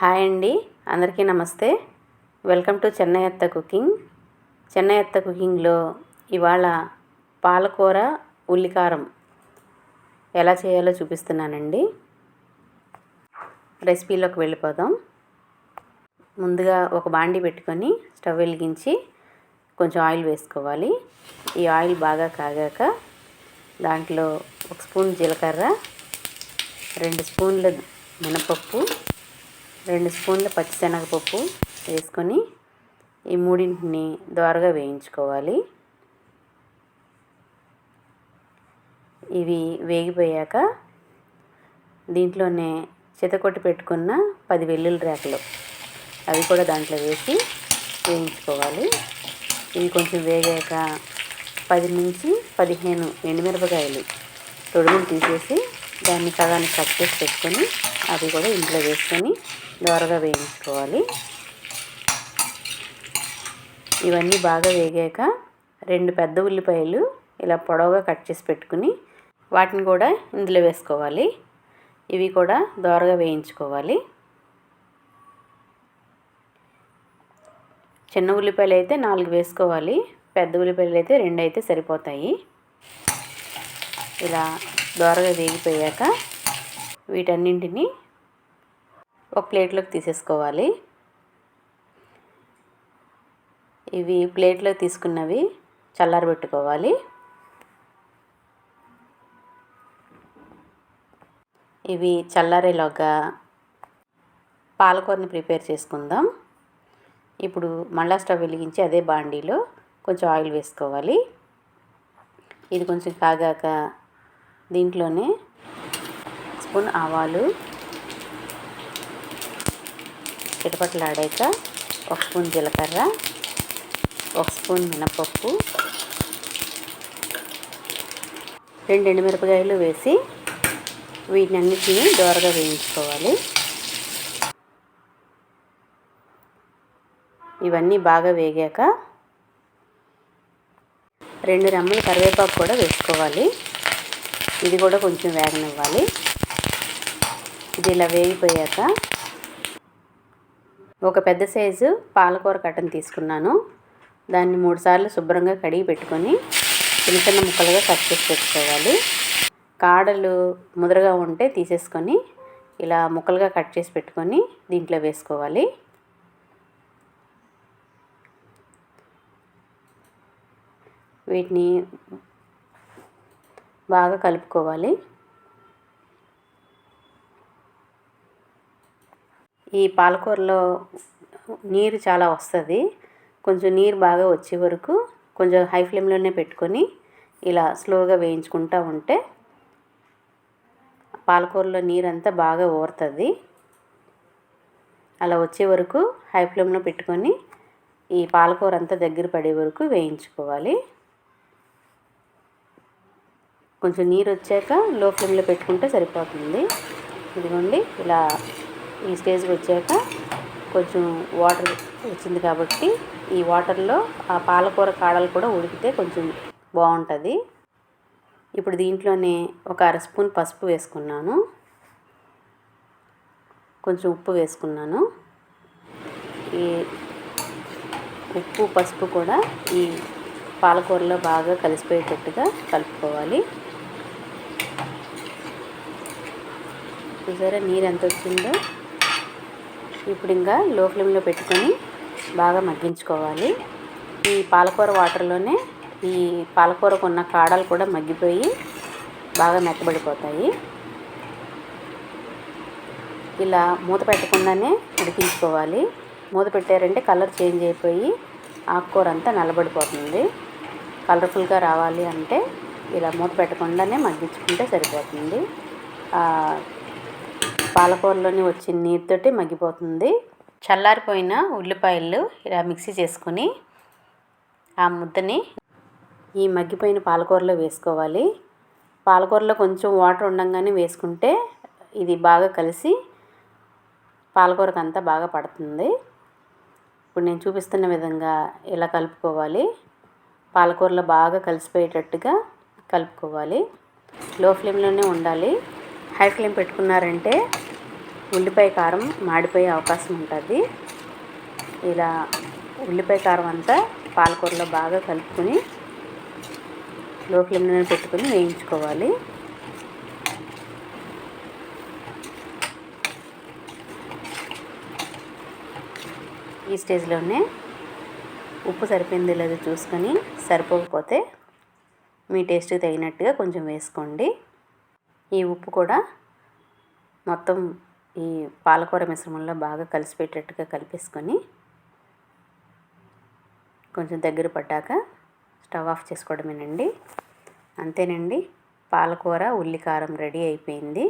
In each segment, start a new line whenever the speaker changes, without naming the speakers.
Hi అండి. అందరికీ నమస్తే. వెల్కమ్ టు చెన్నై అత్త కుకింగ్. చెన్నై అత్త కుకింగ్లో ఇవాళ పాలకూర ఉల్లికారం ఎలా చేయాలో చూపిస్తున్నానండి. రెసిపీలోకి వెళ్ళిపోదాం. ముందుగా ఒక బాండి పెట్టుకొని స్టవ్ వెలిగించి కొంచెం ఆయిల్ వేసుకోవాలి. ఈ ఆయిల్ బాగా కాగాక దాంట్లో ఒక స్పూన్ జీలకర్ర రెండు స్పూన్ల మినపప్పు రెండు స్పూన్ల పచ్చిశనగపప్పు వేసుకొని ఈ మూడింటిని దోరగా వేయించుకోవాలి. ఇవి వేగిపోయాక దీంట్లోనే చితకొట్టి పెట్టుకున్న పది వెల్లుల్లి రేకలు అవి కూడా దాంట్లో వేసి వేయించుకోవాలి. ఇవి కొంచెం వేగాక పది నుంచి పదిహేను ఎండుమిరపకాయలు తొడుగులు తీసేసి దాన్ని సగానికి కట్ చేసి పెట్టుకొని అవి కూడా ఇంట్లో వేసుకొని దోరగా వేయించుకోవాలి. ఇవన్నీ బాగా వేగాక రెండు పెద్ద ఉల్లిపాయలు ఇలా పొడవుగా కట్ చేసి పెట్టుకుని వాటిని కూడా ఇందులో వేసుకోవాలి. ఇవి కూడా దోరగా వేయించుకోవాలి. చిన్న ఉల్లిపాయలు అయితే నాలుగు వేసుకోవాలి. పెద్ద ఉల్లిపాయలు అయితే రెండు అయితే సరిపోతాయి. ఇలా దోరగా వేగిపోయాక వీటన్నింటినీ ఒక ప్లేట్లోకి తీసేసుకోవాలి. ఇవి ప్లేట్లో తీసుకున్నవి చల్లారబెట్టుకోవాలి. ఇవి చల్లారేలోగా పాలకూరని ప్రిపేర్ చేసుకుందాం. ఇప్పుడు మళ్ళా స్టవ్ వెలిగించి అదే బాండీలో కొంచెం ఆయిల్ వేసుకోవాలి. ఇది కొంచెం కాగాక దీంట్లోనే స్పూన్ ఆవాలు. చిటపట్లాడాక ఒక స్పూన్ జీలకర్ర ఒక స్పూన్ మినపప్పు రెండు ఎండుమిరపకాయలు వేసి వీటన్నిటిని దోరగా వేయించుకోవాలి. ఇవన్నీ బాగా వేగాక రెండు రెమ్మలు కరివేపాకు కూడా వేసుకోవాలి. ఇది కూడా కొంచెం వేగనివ్వాలి. ఇది ఇలా వేగిపోయాక ఒక పెద్ద సైజు పాలకూర కట్టను తీసుకున్నాను. దాన్ని మూడుసార్లు శుభ్రంగా కడిగి పెట్టుకొని చిన్న చిన్న ముక్కలుగా కట్ చేసి పెట్టుకోవాలి. కాడలు ముదరగా ఉంటే తీసేసుకొని ఇలా ముక్కలుగా కట్ చేసి పెట్టుకొని దీంట్లో వేసుకోవాలి. వీటిని బాగా కలుపుకోవాలి. ఈ పాలకూరలో నీరు చాలా వస్తుంది. కొంచెం నీరు బాగా వచ్చే వరకు కొంచెం హై ఫ్లేమ్లోనే పెట్టుకొని ఇలా స్లోగా వేయించుకుంటూ ఉంటే పాలకూరలో నీరంతా బాగా ఊరుతుంది. అలా వచ్చే వరకు హై ఫ్లేమ్లో పెట్టుకొని ఈ పాలకూర అంతా దగ్గర పడే వరకు వేయించుకోవాలి. కొంచెం నీరు వచ్చాక లో ఫ్లేమ్లో పెట్టుకుంటే సరిపోతుంది. ఇదిగోండి ఇలా ఈ స్టేజ్కి వచ్చాక కొంచెం వాటర్ వచ్చింది కాబట్టి ఈ వాటర్లో ఆ పాలకూర కాడలు కూడా ఉడికితే కొంచెం బాగుంటుంది. ఇప్పుడు దీంట్లోనే ఒక అర స్పూన్ పసుపు వేసుకున్నాను. కొంచెం ఉప్పు వేసుకున్నాను. ఈ ఉప్పు పసుపు కూడా ఈ పాలకూరలో బాగా కలిసిపోయేటట్టుగా కలుపుకోవాలి. చూసారా నీరు ఎంత వచ్చిందో. ఇప్పుడు ఇంకా లో ఫ్లేమ్లో పెట్టుకొని బాగా మగ్గించుకోవాలి. ఈ పాలకూర వాటర్లోనే ఈ పాలకూరకు ఉన్న కాడలు కూడా మగ్గిపోయి బాగా మెత్తబడిపోతాయి. ఇలా మూత పెట్టకుండానే ఉడికించుకోవాలి. మూత పెట్టారంటే కలర్ చేంజ్ అయిపోయి ఆకుకూర అంతా నల్లబడిపోతుంది. కలర్ఫుల్గా రావాలి అంటే ఇలా మూత పెట్టకుండానే మగ్గించుకుంటే సరిపోతుంది. పాలకూరలోని వచ్చిన నీరుతోటి మగ్గిపోతుంది. చల్లారిపోయిన ఉల్లిపాయలు ఇలా మిక్సీ చేసుకొని ఆ ముద్దని ఈ మగ్గిపోయిన పాలకూరలో వేసుకోవాలి. పాలకూరలో కొంచెం వాటర్ ఉండగానే వేసుకుంటే ఇది బాగా కలిసి పాలకూరకు అంతా బాగా పడుతుంది. ఇప్పుడు నేను చూపిస్తున్న విధంగా ఇలా కలుపుకోవాలి. పాలకూరలో బాగా కలిసిపోయేటట్టుగా కలుపుకోవాలి. లో ఫ్లేమ్లోనే ఉండాలి. హై ఫ్లేమ్ పెట్టుకున్నారంటే ఉల్లిపాయ కారం మాడిపోయే అవకాశం ఉంటుంది. ఇలా ఉల్లిపాయ కారం అంతా పాలకూరలో బాగా కలుపుకొని లో ఫ్లేమ్లో పెట్టుకొని వేయించుకోవాలి. ఈ స్టేజ్లోనే ఉప్పు సరిపోయిందో లేదో చూసుకొని సరిపోకపోతే మీ టేస్ట్కి తగినట్టుగా కొంచెం వేసుకోండి. ఈ ఉప్పు కూడా మొత్తం ఈ పాలకూర మిశ్రమంలో బాగా కలిసిపెట్టేట్టుగా కలిపేసుకొని కొంచెం దగ్గర పడ్డాక స్టవ్ ఆఫ్ చేసుకోవడమేనండి. అంతేనండి పాలకూర ఉల్లికారం రెడీ అయిపోయింది.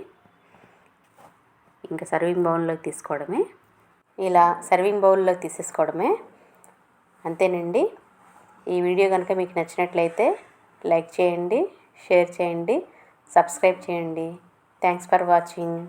ఇంకా సర్వింగ్ బౌల్లోకి తీసుకోవడమే. ఇలా సర్వింగ్ బౌల్లో తీసేసుకోవడమే. అంతేనండి ఈ వీడియో కనుక మీకు నచ్చినట్లయితే లైక్ చేయండి షేర్ చేయండి సబ్స్క్రైబ్ చేయండి. Thanks for watching.